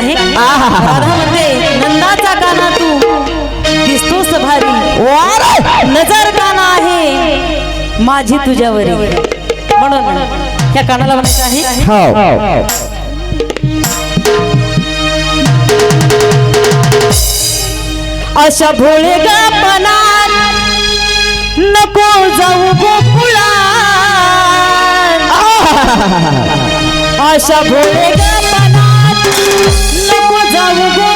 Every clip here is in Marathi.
आहे. आहा. राधा म्हणते नंदाचा काना तू दिसतोस भारी! नजर काना आहे. माझी तुझ्यावरी. म्हणून त्या कानाला म्हणायचं आहे. हो अशा भोळे गापनात नको जाऊ गोकुळा अशा भोळे गापनात नको जाऊ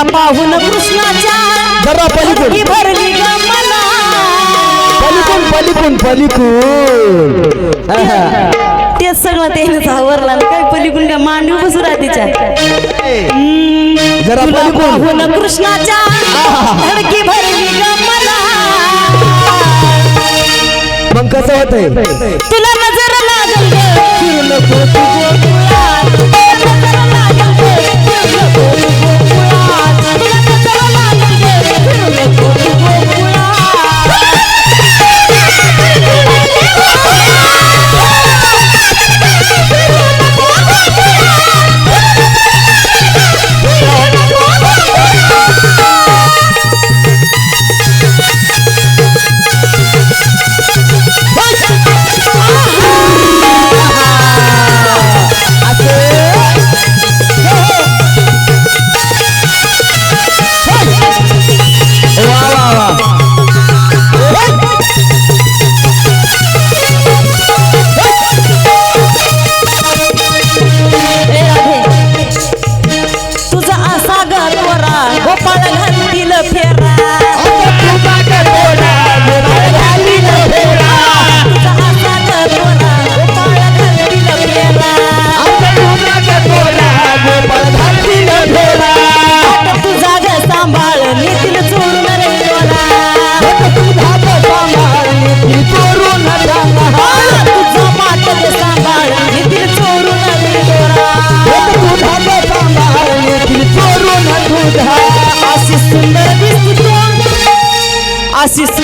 तुला पाहून कृष्णाच्या जरा पलीकडून. ही भरली पलिकून पलिकून पलिकून. तेच सगळं त्यानेच आवरला काय पलीकडून काय मांडवी बसू राहतेच्या जरा तुला पलिकून पाहून कृष्णाच्या धडकी भरली ग मला मग कसं होतंय तुला नजर लागल नको तू.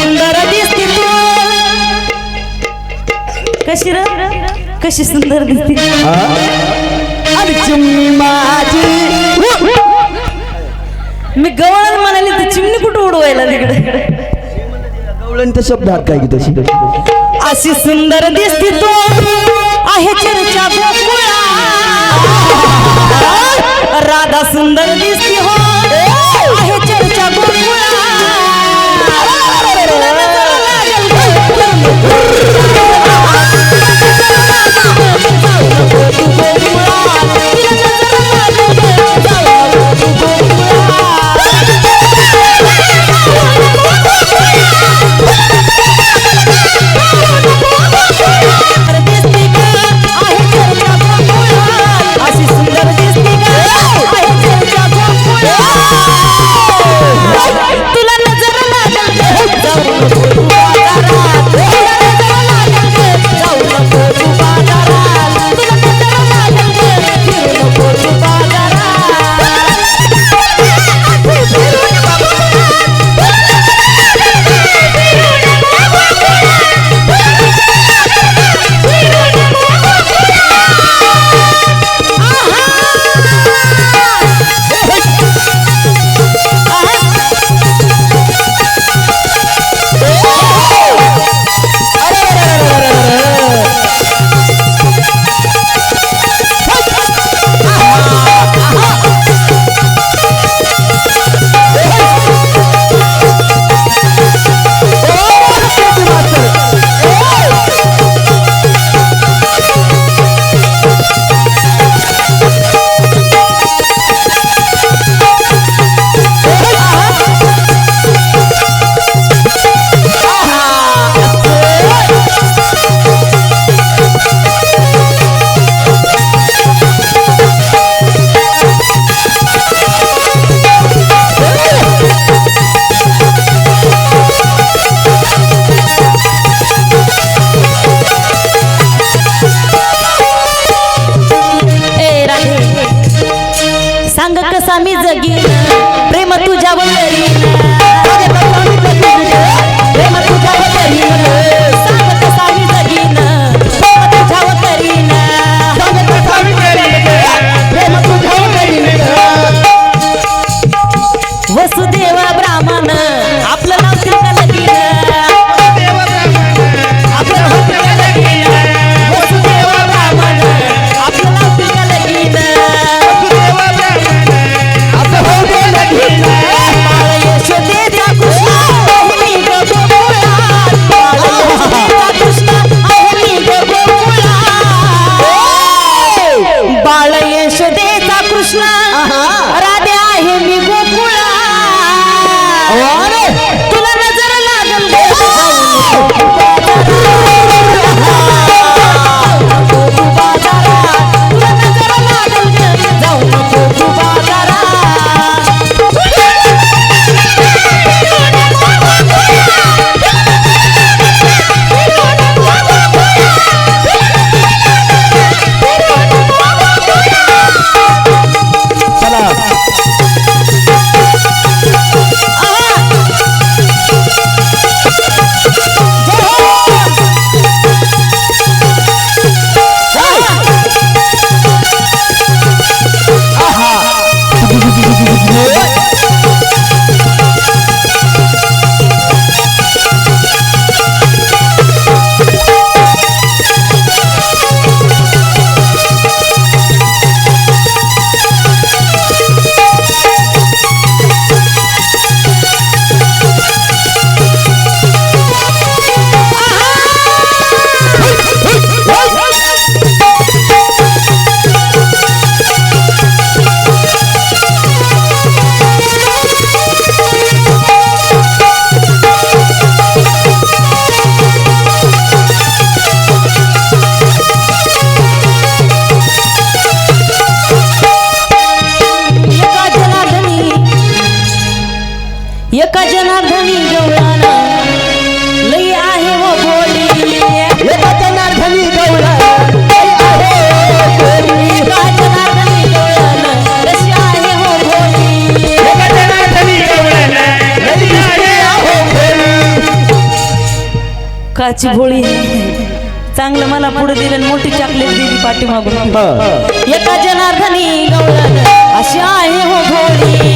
सुंदर दिसती तू. कशी र? कशी सुंदर दिसती. मी गवळण म्हणाली तर चिमणी कुठं उडवायला तिकडे? गवळणचा शब्द हात काय की तशी? अशी सुंदर दिसती तू. आहे चर्चा गोकुळा. राधा सुंदर दिसती हो. प्रेम तुझ्यावर रक्ताची गोळी चांगलं मला पुढे दिलं मोठी चॉकलेट दिली पाठीमागून. एका जनार्दनी गौरा अशी आहे हो गोळी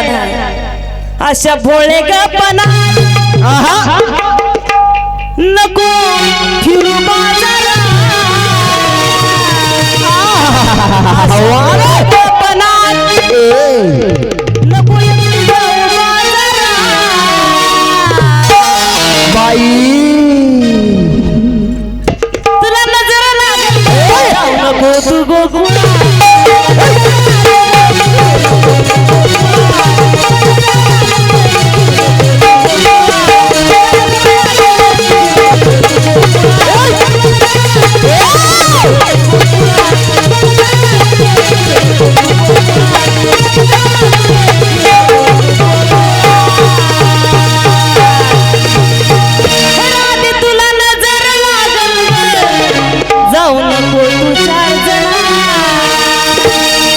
आधार. अशा भोळे गपना नको फिरू बाजारा